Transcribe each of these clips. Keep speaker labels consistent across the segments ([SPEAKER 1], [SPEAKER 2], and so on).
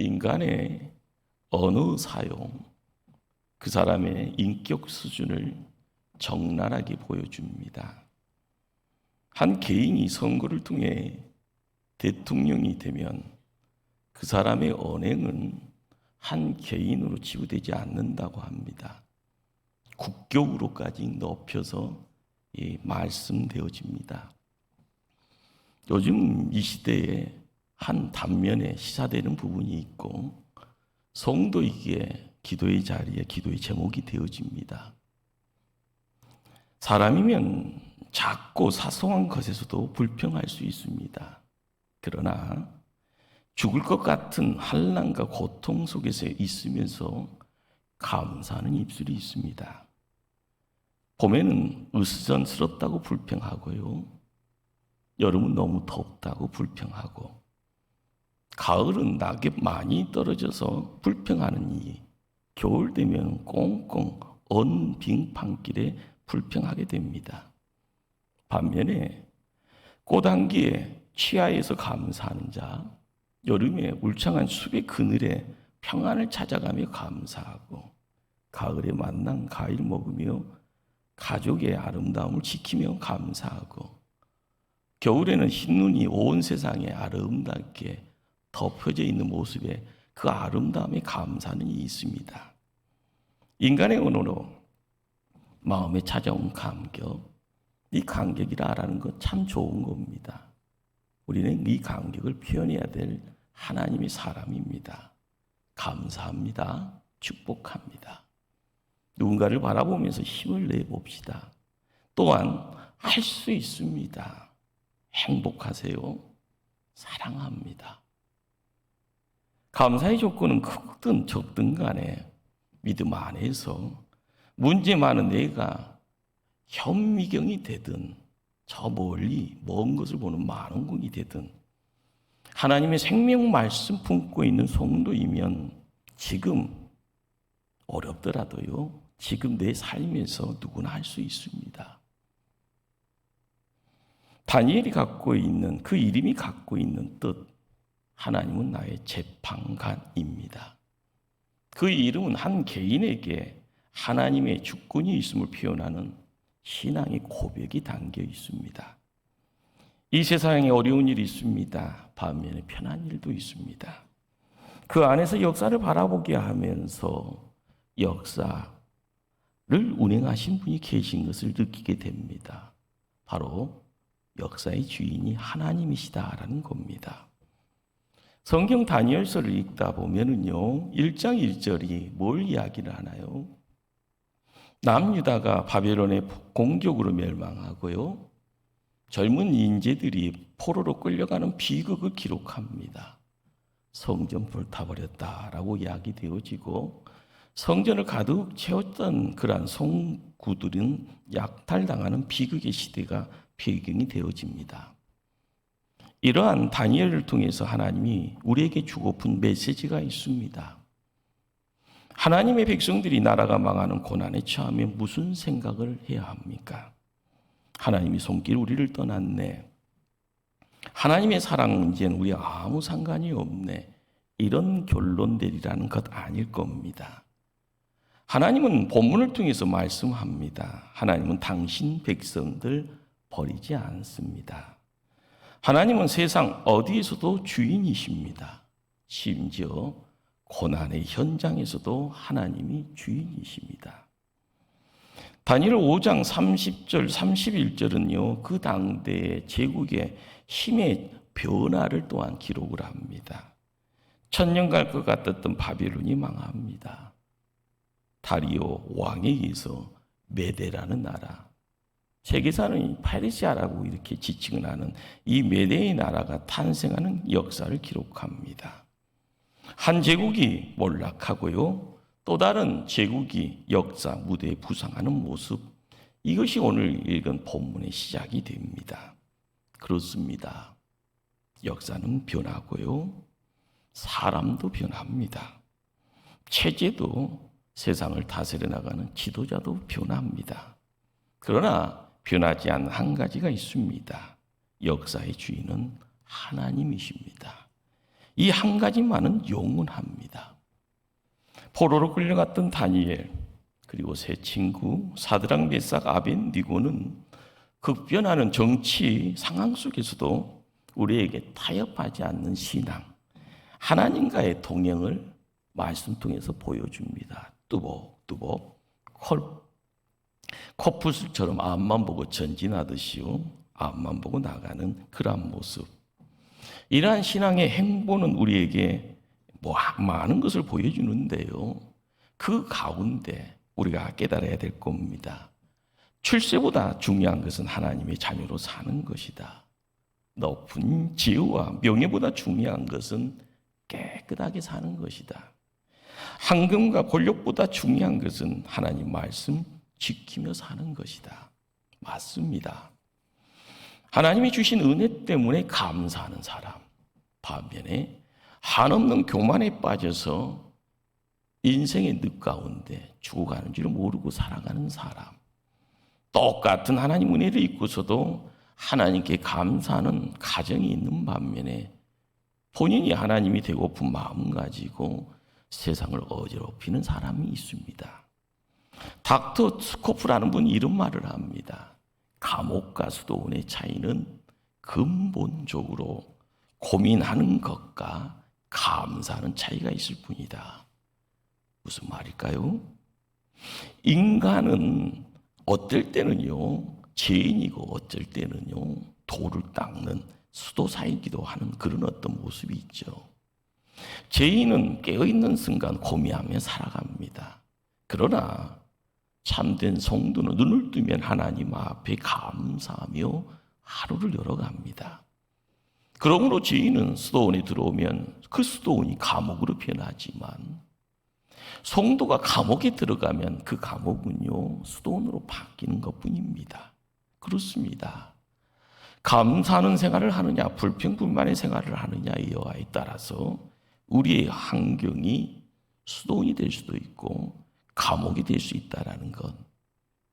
[SPEAKER 1] 인간의 언어 사용, 그 사람의 인격 수준을 적나라하게 보여줍니다. 한 개인이 선거를 통해 대통령이 되면 그 사람의 언행은 한 개인으로 치부되지 않는다고 합니다. 국격으로까지 높여서 예, 말씀되어집니다. 요즘 이 시대에 한 단면에 시사되는 부분이 있고 성도에게 기도의 자리에 기도의 제목이 되어집니다. 사람이면 작고 사소한 것에서도 불평할 수 있습니다. 그러나 죽을 것 같은 환란과 고통 속에서 있으면서 감사하는 입술이 있습니다. 봄에는 으스전스럽다고 불평하고요. 여름은 너무 덥다고 불평하고 가을은 낙엽 많이 떨어져서 불평하는 이 겨울 되면 꽁꽁 언 빙판길에 불평하게 됩니다. 반면에 꽃한기에 취하에서 감사하는 자, 여름에 울창한 숲의 그늘에 평안을 찾아가며 감사하고 가을에 만난 과일 먹으며 가족의 아름다움을 지키며 감사하고 겨울에는 흰 눈이 온 세상에 아름답게 덮여져 있는 모습에 그 아름다움에 감사는 있습니다. 인간의 언어로 마음에 찾아온 감격, 이 감격이라는 것참 좋은 겁니다. 우리는 이 감격을 표현해야 될 하나님의 사람입니다. 감사합니다. 축복합니다. 누군가를 바라보면서 힘을 내봅시다. 또한 할 수 있습니다. 행복하세요. 사랑합니다. 감사의 조건은 크든 적든 간에 믿음 안에서 문제 많은 내가 현미경이 되든 저 멀리 먼 것을 보는 만원궁이 되든 하나님의 생명 말씀 품고 있는 성도이면 지금 어렵더라도요 지금 내 삶에서 누구나 할 수 있습니다. 다니엘이 갖고 있는 그 이름이 갖고 있는 뜻 하나님은 나의 재판관입니다. 그 이름은 한 개인에게 하나님의 주권이 있음을 표현하는 신앙의 고백이 담겨 있습니다. 이 세상에 어려운 일이 있습니다. 반면에 편한 일도 있습니다. 그 안에서 역사를 바라보게 하면서 역사를 운행하신 분이 계신 것을 느끼게 됩니다. 바로 역사의 주인이 하나님이시다라는 겁니다. 성경 다니엘서를 읽다 보면은요, 1장 1절이 뭘 이야기를 하나요? 남유다가 바벨론의 공격으로 멸망하고요. 젊은 인재들이 포로로 끌려가는 비극을 기록합니다. 성전 불타버렸다라고 이야기되어지고 성전을 가득 채웠던 그러한 성구들은 약탈당하는 비극의 시대가 배경이 되어집니다. 이러한 다니엘을 통해서 하나님이 우리에게 주고픈 메시지가 있습니다. 하나님의 백성들이 나라가 망하는 고난에 처하며 무슨 생각을 해야 합니까? 하나님이 손길 우리를 떠났네. 하나님의 사랑 문제는 우리 아무 상관이 없네. 이런 결론 내리라는 것 아닐 겁니다. 하나님은 본문을 통해서 말씀합니다. 하나님은 당신 백성들 버리지 않습니다. 하나님은 세상 어디에서도 주인이십니다. 심지어 고난의 현장에서도 하나님이 주인이십니다. 다니엘 5장 30절, 31절은요, 그 당대의 제국의 힘의 변화를 또한 기록을 합니다. 천년 갈 것 같았던 바빌론이 망합니다. 다리오 왕에 의해서 메데라는 나라, 세계사는 파리시아라고 이렇게 지칭을 하는 이 메데의 나라가 탄생하는 역사를 기록합니다. 한 제국이 몰락하고요. 또 다른 제국이 역사 무대에 부상하는 모습. 이것이 오늘 읽은 본문의 시작이 됩니다. 그렇습니다. 역사는 변하고요. 사람도 변합니다. 체제도 세상을 다스려 나가는 지도자도 변합니다. 그러나 변하지 않는 한 가지가 있습니다. 역사의 주인은 하나님이십니다. 이 한 가지만은 영원합니다. 포로로 끌려갔던 다니엘 그리고 세 친구 사드랑 메삭 아벤 니고는 급변하는 정치 상황 속에서도 우리에게 타협하지 않는 신앙, 하나님과의 동행을 말씀 통해서 보여줍니다. 뚜벅뚜벅 콜 코뿔소처럼 앞만 보고 전진하듯이요. 앞만 보고 나가는 그러한 모습. 이러한 신앙의 행보는 우리에게 뭐 많은 것을 보여주는데요. 그 가운데 우리가 깨달아야 될 겁니다. 출세보다 중요한 것은 하나님의 자녀로 사는 것이다. 높은 지혜와 명예보다 중요한 것은 깨끗하게 사는 것이다. 황금과 권력보다 중요한 것은 하나님 말씀 지키며 사는 것이다. 맞습니다. 하나님이 주신 은혜 때문에 감사하는 사람. 반면에 한없는 교만에 빠져서 인생의 늪 가운데 죽어가는 줄 모르고 살아가는 사람. 똑같은 하나님 은혜를 입고서도 하나님께 감사하는 가정이 있는 반면에 본인이 하나님이 되고픈 마음 가지고 세상을 어지럽히는 사람이 있습니다. 닥터 스코프라는 분이 이런 말을 합니다. 감옥과 수도원의 차이는 근본적으로 고민하는 것과 감사하는 차이가 있을 뿐이다. 무슨 말일까요? 인간은 어떨 때는요, 죄인이고 어쩔 때는요, 돌을 닦는 수도사이기도 하는 그런 어떤 모습이 있죠. 죄인은 깨어있는 순간 고민하며 살아갑니다. 그러나 참된 성도는 눈을 뜨면 하나님 앞에 감사하며 하루를 열어갑니다. 그러므로 죄인은 수도원에 들어오면 그 수도원이 감옥으로 변하지만 성도가 감옥에 들어가면 그 감옥은요 수도원으로 바뀌는 것뿐입니다. 그렇습니다. 감사하는 생활을 하느냐 불평불만의 생활을 하느냐의 여하에 따라서 우리의 환경이 수도원이 될 수도 있고 감옥이 될 수 있다라는 건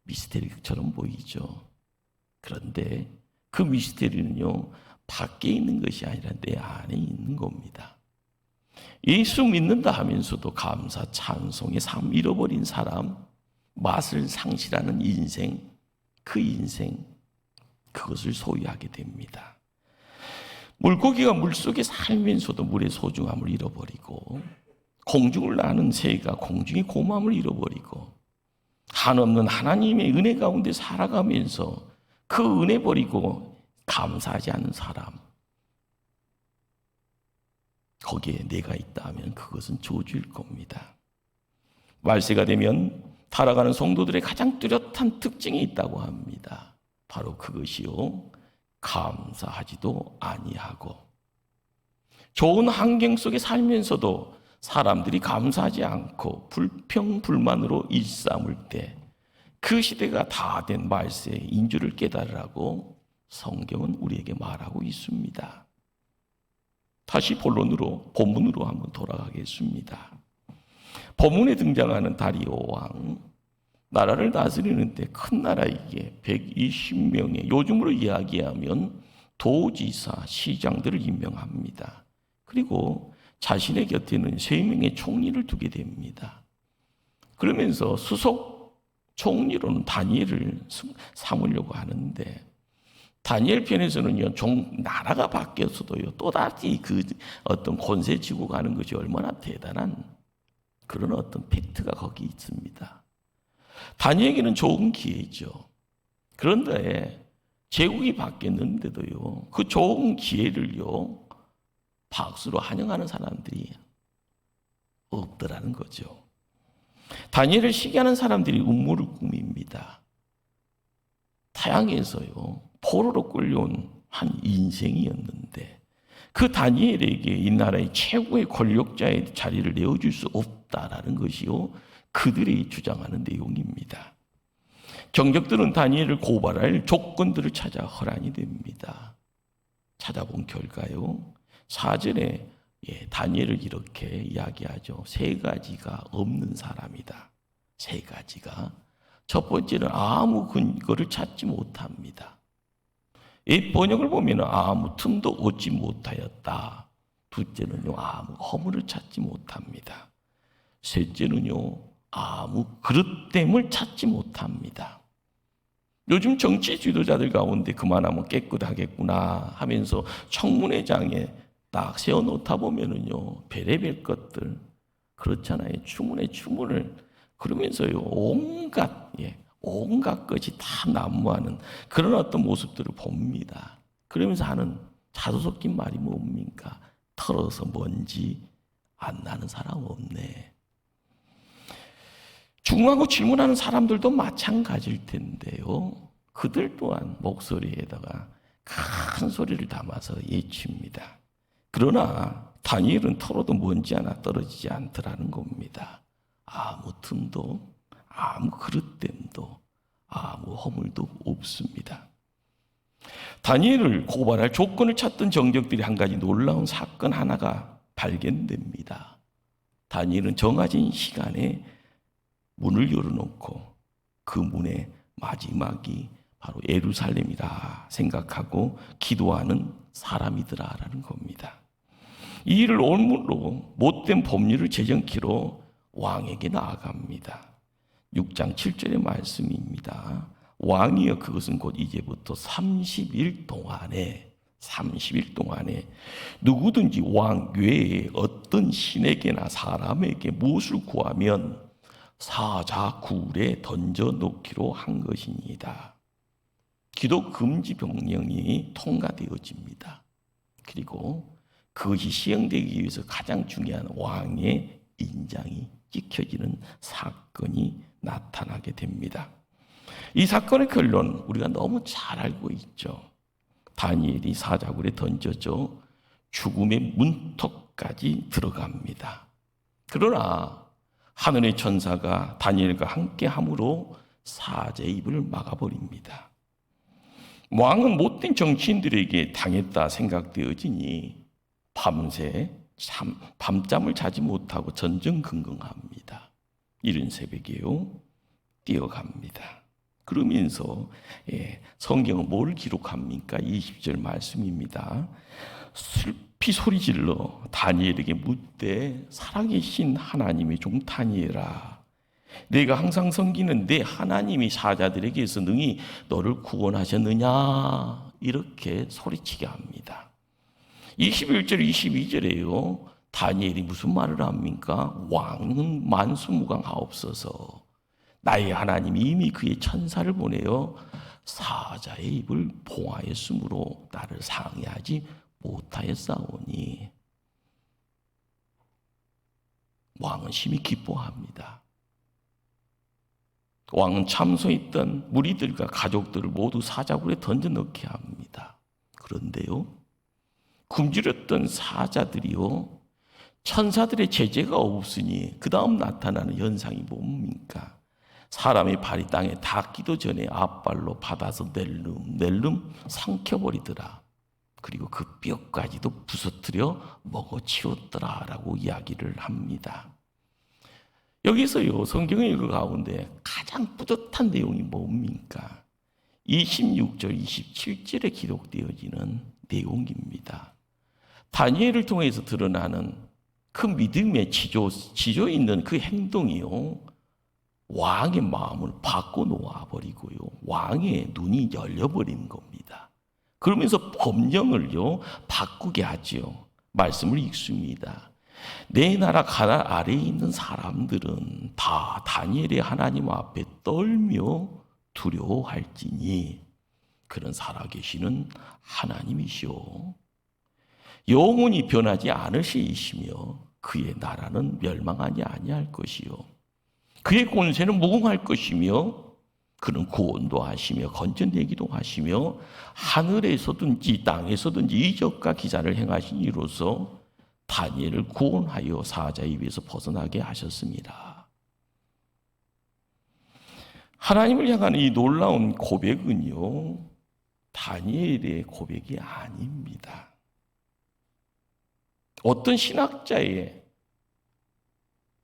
[SPEAKER 1] 미스테리처럼 보이죠. 그런데 그 미스테리는요 밖에 있는 것이 아니라 내 안에 있는 겁니다. 예수 믿는다 하면서도 감사, 찬송의 삶 잃어버린 사람, 맛을 상실하는 인생, 그 인생, 그것을 소유하게 됩니다. 물고기가 물 속에 살면서도 물의 소중함을 잃어버리고, 공중을 나는 새가 공중의 고마움을 잃어버리고, 한없는 하나님의 은혜 가운데 살아가면서 그 은혜 버리고 감사하지 않는 사람, 거기에 내가 있다 하면 그것은 저주일 겁니다. 말세가 되면 타락하는 성도들의 가장 뚜렷한 특징이 있다고 합니다. 바로 그것이요. 감사하지도 아니하고 좋은 환경 속에 살면서도 사람들이 감사하지 않고 불평 불만으로 일삼을 때 그 시대가 다 된 말세의 인주를 깨달으라고 성경은 우리에게 말하고 있습니다. 다시 본론으로 본문으로 한번 돌아가겠습니다. 본문에 등장하는 다리오 왕 나라를 다스리는데 큰 나라이기에 120명의 요즘으로 이야기하면 도지사, 시장들을 임명합니다. 그리고 자신의 곁에는 세 명의 총리를 두게 됩니다. 그러면서 수석 총리로는 다니엘을 삼으려고 하는데 다니엘 편에서는요, 종, 나라가 바뀌었어도요, 또다시 그 어떤 권세 지고 가는 것이 얼마나 대단한 그런 어떤 팩트가 거기 있습니다. 다니엘에게는 좋은 기회죠. 그런데 제국이 바뀌었는데도요, 그 좋은 기회를요, 박수로 환영하는 사람들이 없더라는 거죠. 다니엘을 시기하는 사람들이 음모를 꾸밉니다. 타양에서요, 포로로 끌려온 한 인생이었는데 그 다니엘에게 이 나라의 최고의 권력자의 자리를 내어줄 수 없다라는 것이요 그들이 주장하는 내용입니다. 경적들은 다니엘을 고발할 조건들을 찾아 허란이 됩니다. 찾아본 결과요 사전에 예, 다니엘을 이렇게 이야기하죠. 세 가지가 없는 사람이다. 세 가지가 첫 번째는 아무 근거를 찾지 못합니다. 이 번역을 보면 아무 틈도 얻지 못하였다. 둘째는요, 아무 허물을 찾지 못합니다. 셋째는요, 아무 그릇됨을 찾지 못합니다. 요즘 정치 지도자들 가운데 그만하면 깨끗하겠구나 하면서 청문회장에 딱 세워놓다 보면은요, 별의별 것들, 그렇잖아요. 추문에 추문을 그러면서요, 온갖, 예, 온갖 것이 다 난무하는 그런 어떤 모습들을 봅니다. 그러면서 하는 자도 섞인 말이 뭡니까? 털어서 뭔지 안 나는 사람 없네. 중하고 질문하는 사람들도 마찬가지일 텐데요. 그들 또한 목소리에다가 큰 소리를 담아서 예칩니다. 그러나 다니엘은 털어도 먼지 하나 떨어지지 않더라는 겁니다. 아무 틈도, 아무 그릇됨도, 아무 허물도 없습니다. 다니엘을 고발할 조건을 찾던 정적들이 한 가지 놀라운 사건 하나가 발견됩니다. 다니엘은 정해진 시간에 문을 열어놓고 그 문의 마지막이 바로 예루살렘이라 생각하고 기도하는 사람이더라라는 겁니다. 이 일을 올무로 못된 법률을 제정키로 왕에게 나아갑니다. 6장 7절의 말씀입니다. 왕이여 그것은 곧 이제부터 30일 동안에 30일 동안에 누구든지 왕 외에 어떤 신에게나 사람에게 무엇을 구하면 사자굴에 던져 놓기로 한 것입니다. 기도 금지 병령이 통과되어집니다. 그리고 그것이 시행되기 위해서 가장 중요한 왕의 인장이 찍혀지는 사건이 나타나게 됩니다. 이 사건의 결론 우리가 너무 잘 알고 있죠. 다니엘이 사자굴에 던져져 죽음의 문턱까지 들어갑니다. 그러나 하늘의 천사가 다니엘과 함께 함으로 사자의 입을 막아버립니다. 왕은 못된 정치인들에게 당했다 생각되어지니 밤새 참, 밤잠을 자지 못하고 전전긍긍합니다. 이른 새벽에요 뛰어갑니다. 그러면서 예, 성경은 뭘 기록합니까? 20절 말씀입니다. 슬피 소리질러 다니엘에게 묻되 살아계신 하나님의 종 다니엘아 내가 항상 섬기는 내 하나님이 사자들에게서 능히 너를 구원하셨느냐 이렇게 소리치게 합니다. 21절 22절에요. 다니엘이 무슨 말을 합니까? 왕은 만수무강하옵소서. 나의 하나님이 이미 그의 천사를 보내어 사자의 입을 봉하였으므로 나를 상해하지 못하였사오니 왕은 심히 기뻐합니다. 왕은 참소했던 무리들과 가족들을 모두 사자굴에 던져 넣게 합니다. 그런데요, 굶주렸던 사자들이요, 천사들의 제재가 없으니 그 다음 나타나는 현상이 뭡니까? 사람의 발이 땅에 닿기도 전에 앞발로 받아서 낼름 낼름 삼켜버리더라. 그리고 그 뼈까지도 부서뜨려 먹어치웠더라라고 이야기를 합니다. 여기서요 성경 읽어 가운데 가장 뿌듯한 내용이 뭡니까? 26절, 27절에 기록되어지는 내용입니다. 다니엘을 통해서 드러나는 그 믿음의 지조, 지조 있는 그 행동이요. 왕의 마음을 바꿔놓아 버리고요. 왕의 눈이 열려버리는 겁니다. 그러면서 법령을요, 바꾸게 하지요. 말씀을 읽습니다. 내 나라 가나 아래에 있는 사람들은 다 다니엘의 하나님 앞에 떨며 두려워할지니 그는 살아계시는 하나님이시오. 영원히 변하지 않으시이시며 그의 나라는 멸망하지 아니할 것이요. 그의 권세는 무궁할 것이며 그는 구원도 하시며 건져내기도 하시며 하늘에서든지 땅에서든지 이적과 기사를 행하신 이로서 다니엘을 구원하여 사자 입에서 벗어나게 하셨습니다. 하나님을 향한 이 놀라운 고백은요, 다니엘의 고백이 아닙니다. 어떤 신학자의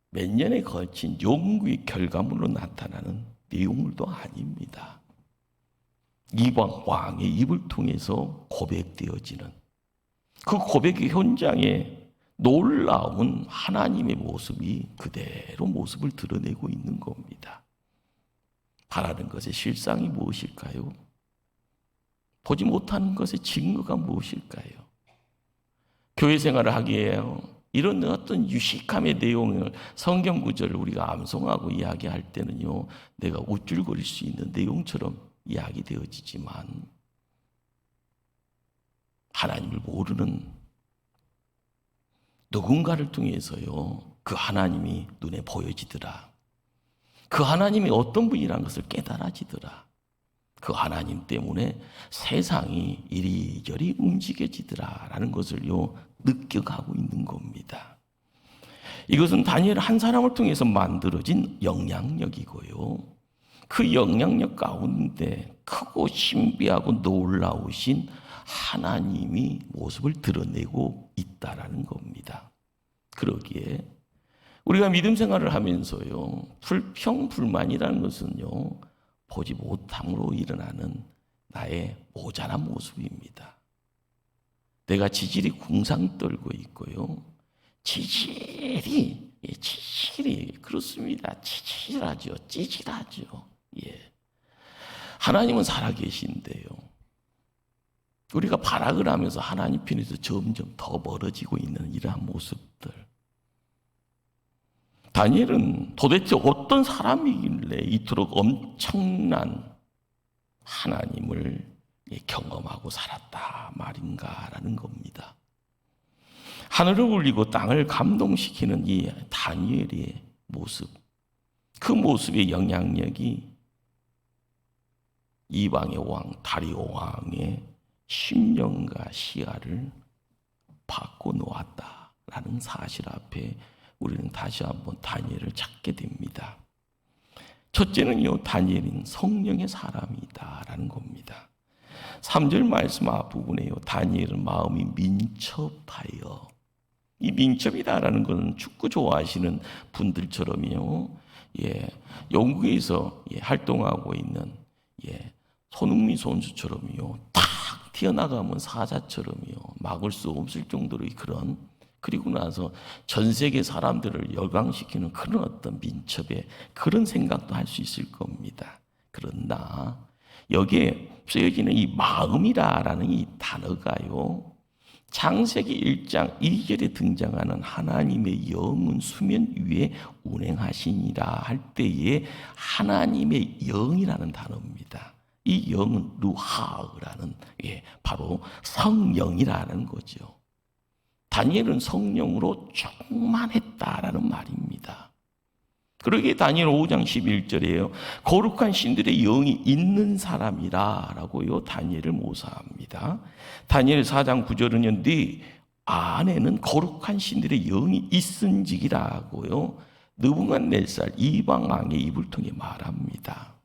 [SPEAKER 1] 몇 년에 걸친 연구의 결과물로 나타나는 내용물도 아닙니다. 이방 왕의 입을 통해서 고백되어지는 그 고백의 현장에 놀라운 하나님의 모습이 그대로 모습을 드러내고 있는 겁니다. 바라는 것의 실상이 무엇일까요? 보지 못하는 것의 증거가 무엇일까요? 교회 생활을 하기에 이런 어떤 유식함의 내용을 성경 구절을 우리가 암송하고 이야기할 때는요, 내가 우쭐거릴 수 있는 내용처럼 이야기되어지지만 하나님을 모르는 누군가를 통해서요, 그 하나님이 눈에 보여지더라. 그 하나님이 어떤 분이라는 것을 깨달아지더라. 그 하나님 때문에 세상이 이리저리 움직여지더라라는 것을요 느껴가고 있는 겁니다. 이것은 다니엘 한 사람을 통해서 만들어진 영향력이고요. 그 영향력 가운데 크고 신비하고 놀라우신 하나님이 모습을 드러내고 있다라는 겁니다. 그러기에 우리가 믿음 생활을 하면서요 불평 불만이라는 것은요 보지 못함으로 일어나는 나의 모자란 모습입니다. 내가 지질이 궁상 떨고 있고요. 지질이, 예, 지질이, 그렇습니다. 지질하죠. 찌질하죠. 예. 하나님은 살아계신데요. 우리가 발악을 하면서 하나님 편에서 점점 더 멀어지고 있는 이러한 모습들. 다니엘은 도대체 어떤 사람이길래 이토록 엄청난 하나님을 경험하고 살았다 말인가라는 겁니다. 하늘을 울리고 땅을 감동시키는 이 다니엘의 모습, 그 모습의 영향력이 이방의 왕 다리오 왕의 심령과 시야를 받고 놓았다라는 사실 앞에 우리는 다시 한번 다니엘을 찾게 됩니다. 첫째는요, 다니엘은 성령의 사람이다라는 겁니다. 3절 말씀 앞부분에요, 다니엘은 마음이 민첩하여. 이 민첩이다라는 것은 축구 좋아하시는 분들처럼요, 예, 영국에서 예, 활동하고 있는 예, 손흥민 선수처럼요, 탁 튀어나가면 사자처럼요, 막을 수 없을 정도로 그런 그리고 나서 전 세계 사람들을 열광시키는 그런 어떤 민첩의 그런 생각도 할 수 있을 겁니다. 그러나 여기에 쓰여지는 이 마음이라라는 이 단어가요. 창세기 1장 2절에 등장하는 하나님의 영은 수면 위에 운행하시니라 할 때에 하나님의 영이라는 단어입니다. 이 영은 루하라는 예, 바로 성령이라는 거죠. 다니엘은 성령으로 충만했다라는 말입니다. 그러기에 다니엘 5장 11절에요. 거룩한 신들의 영이 있는 사람이라라고요. 다니엘을 모사합니다. 다니엘 4장 9절은요. 네 안에는 거룩한 신들의 영이 있은지기라고요. 느부갓네살 이방 왕의 입을 통해 말합니다.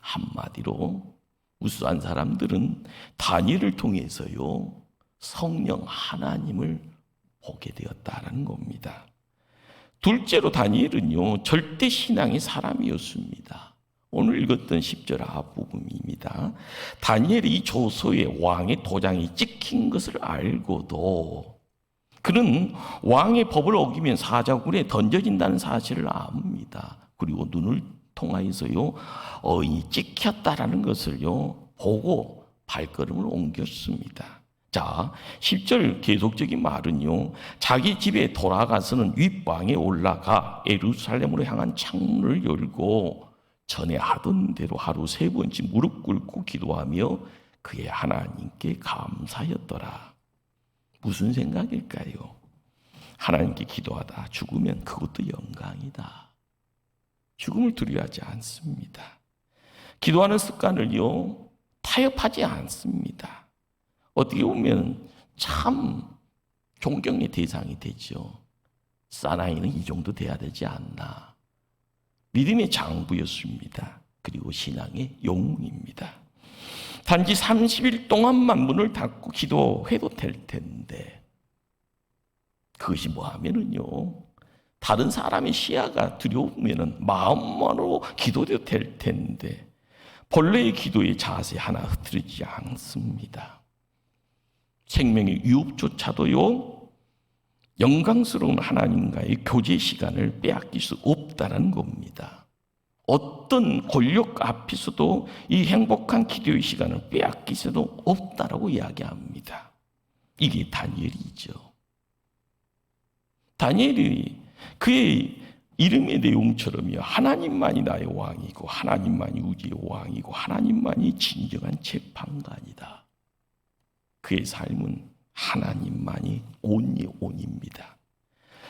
[SPEAKER 1] 한마디로 우수한 사람들은 다니엘을 통해서요. 성령 하나님을 보게 되었다라는 겁니다. 둘째로 다니엘은요, 절대 신앙의 사람이었습니다. 오늘 읽었던 10절 앞부분입니다. 다니엘이 이 조서에 왕의 도장이 찍힌 것을 알고도 그는 왕의 법을 어기면 사자굴에 던져진다는 사실을 압니다. 그리고 눈을 통하여서요, 어인이 찍혔다라는 것을요, 보고 발걸음을 옮겼습니다. 자, 10절 계속적인 말은요, 자기 집에 돌아가서는 윗방에 올라가 예루살렘으로 향한 창문을 열고 전에 하던 대로 하루 세 번씩 무릎 꿇고 기도하며 그의 하나님께 감사였더라. 무슨 생각일까요? 하나님께 기도하다 죽으면 그것도 영광이다. 죽음을 두려워하지 않습니다. 기도하는 습관을요, 타협하지 않습니다. 어떻게 보면 참 존경의 대상이 되죠. 사나이는 이 정도 돼야 되지 않나. 믿음의 장부였습니다. 그리고 신앙의 영웅입니다. 단지 30일 동안만 문을 닫고 기도해도 될 텐데, 그것이 뭐 하면은요, 다른 사람의 시야가 두려우면은 마음만으로 기도해도 될 텐데, 본래의 기도의 자세 하나 흐트리지 않습니다. 생명의 유업조차도요, 영광스러운 하나님과의 교제 시간을 빼앗길 수 없다는 겁니다. 어떤 권력 앞에서도 이 행복한 기도의 시간을 빼앗길 수도 없다라고 이야기합니다. 이게 다니엘이죠. 다니엘이 그의 이름의 내용처럼요. 하나님만이 나의 왕이고 하나님만이 우리의 왕이고 하나님만이 진정한 재판관이다. 그의 삶은 하나님만이 온이 온입니다.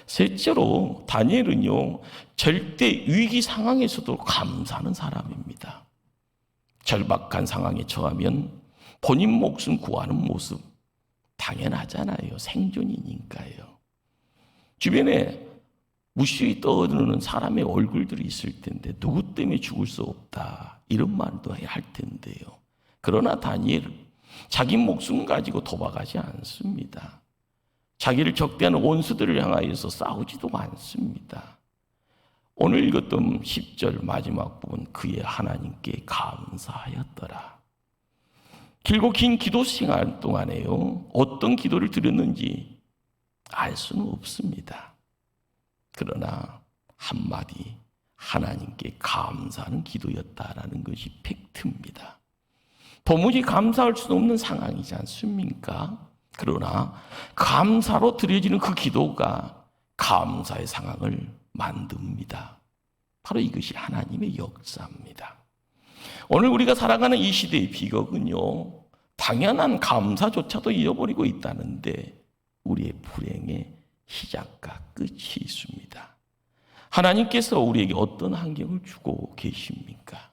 [SPEAKER 1] 셋째로 다니엘은요 절대 위기 상황에서도 감사하는 사람입니다. 절박한 상황에 처하면 본인 목숨 구하는 모습 당연하잖아요. 생존이니까요. 주변에 무시히 떠오르는 사람의 얼굴들이 있을 텐데 누구 때문에 죽을 수 없다 이런 말도 할 텐데요. 그러나 다니엘은 자기 목숨 가지고 도박하지 않습니다. 자기를 적대하는 원수들을 향하여서 싸우지도 않습니다. 오늘 읽었던 10절 마지막 부분 그의 하나님께 감사하였더라. 길고 긴 기도 생활 동안에요. 어떤 기도를 드렸는지 알 수는 없습니다. 그러나 한마디 하나님께 감사하는 기도였다라는 것이 팩트입니다. 도무지 감사할 수 없는 상황이지 않습니까? 그러나 감사로 드려지는 그 기도가 감사의 상황을 만듭니다. 바로 이것이 하나님의 역사입니다. 오늘 우리가 살아가는 이 시대의 비극은요, 당연한 감사조차도 잃어버리고 있다는데 우리의 불행의 시작과 끝이 있습니다. 하나님께서 우리에게 어떤 환경을 주고 계십니까?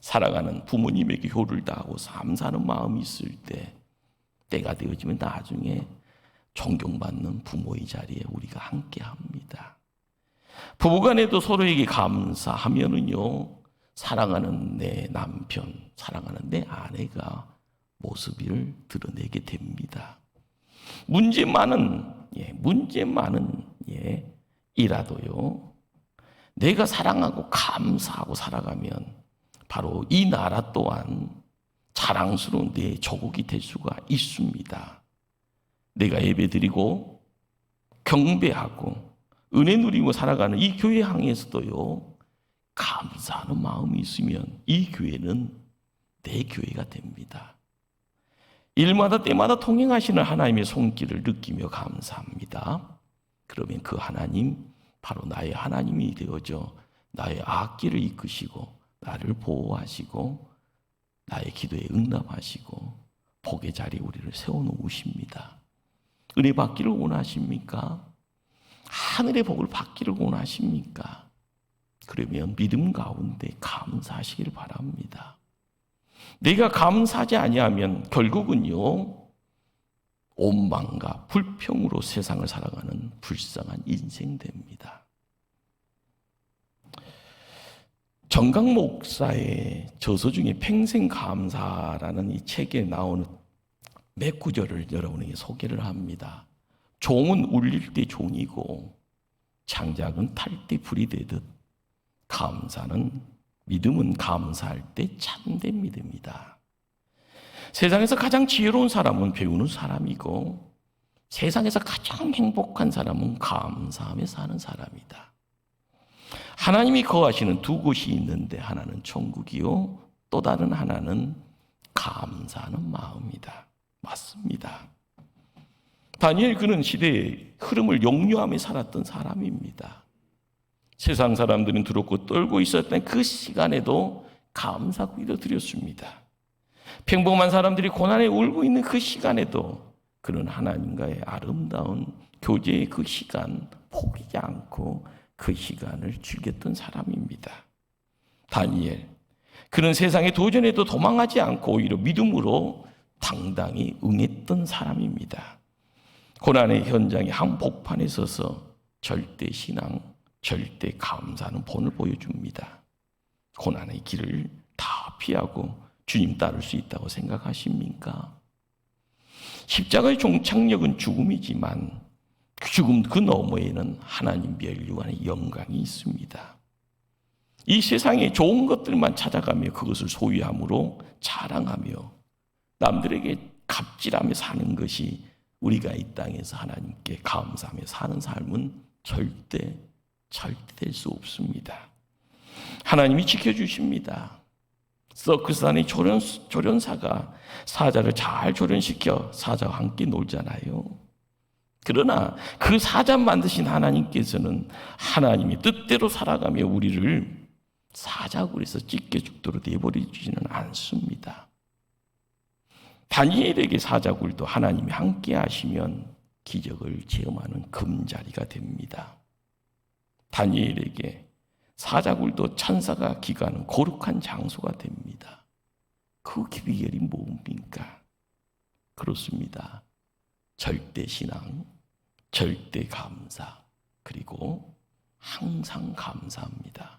[SPEAKER 1] 살아가는 부모님에게 효를 다하고 삶 사는 마음이 있을 때 때가 되어지면 나중에 존경받는 부모의 자리에 우리가 함께 합니다. 부부간에도 서로에게 감사하면은요, 사랑하는 내 남편, 사랑하는 내 아내가 모습을 드러내게 됩니다. 문제 많은, 예, 문제 많은, 예, 이라도요, 내가 사랑하고 감사하고 살아가면 바로 이 나라 또한 자랑스러운 내 조국이 될 수가 있습니다. 내가 예배드리고 경배하고 은혜 누리고 살아가는 이 교회 항에서도요 감사하는 마음이 있으면 이 교회는 내 교회가 됩니다. 일마다 때마다 통행하시는 하나님의 손길을 느끼며 감사합니다. 그러면 그 하나님 바로 나의 하나님이 되어져 나의 악기를 이끄시고 나를 보호하시고 나의 기도에 응답하시고 복의 자리에 우리를 세워놓으십니다. 은혜 받기를 원하십니까? 하늘의 복을 받기를 원하십니까? 그러면 믿음 가운데 감사하시길 바랍니다. 내가 감사하지 아니하면 결국은요 원망과 불평으로 세상을 살아가는 불쌍한 인생 됩니다. 정강 목사의 저서 중에 평생 감사라는 이 책에 나오는 몇 구절을 여러분에게 소개를 합니다. 종은 울릴 때 종이고 창작은 탈 때 불이 되듯 감사는 믿음은 감사할 때 참된 믿음이다. 세상에서 가장 지혜로운 사람은 배우는 사람이고 세상에서 가장 행복한 사람은 감사하며 사는 사람이다. 하나님이 거하시는 두 곳이 있는데 하나는 천국이요 또 다른 하나는 감사하는 마음이다. 맞습니다. 다니엘 그는 시대의 흐름을 용료하며 살았던 사람입니다. 세상 사람들은 두렵고 떨고 있었던 그 시간에도 감사 구이를 드렸습니다. 평범한 사람들이 고난에 울고 있는 그 시간에도 그는 하나님과의 아름다운 교제의 그 시간 포기지 않고 그 시간을 즐겼던 사람입니다. 다니엘. 그는 세상에 도전해도 도망하지 않고 오히려 믿음으로 당당히 응했던 사람입니다. 고난의 현장에 한복판에 서서 절대 신앙, 절대 감사하는 본을 보여줍니다. 고난의 길을 다 피하고 주님 따를 수 있다고 생각하십니까? 십자가의 종착역은 죽음이지만 죽음 그 너머에는 하나님 멸류관의 영광이 있습니다. 이 세상에 좋은 것들만 찾아가며 그것을 소유함으로 자랑하며 남들에게 갑질하며 사는 것이 우리가 이 땅에서 하나님께 감사하며 사는 삶은 절대 절대 될 수 없습니다. 하나님이 지켜주십니다. 서크산의 조련, 조련사가 사자를 잘 조련시켜 사자와 함께 놀잖아요. 그러나 그 사자 만드신 하나님께서는 하나님이 뜻대로 살아가며 우리를 사자굴에서 찢겨 죽도록 내버려주지는 않습니다. 다니엘에게 사자굴도 하나님이 함께 하시면 기적을 체험하는 금자리가 됩니다. 다니엘에게 사자굴도 천사가 기가는 거룩한 장소가 됩니다. 그 비결이 뭡니까? 그렇습니다. 절대 신앙, 절대 감사, 그리고 항상 감사합니다.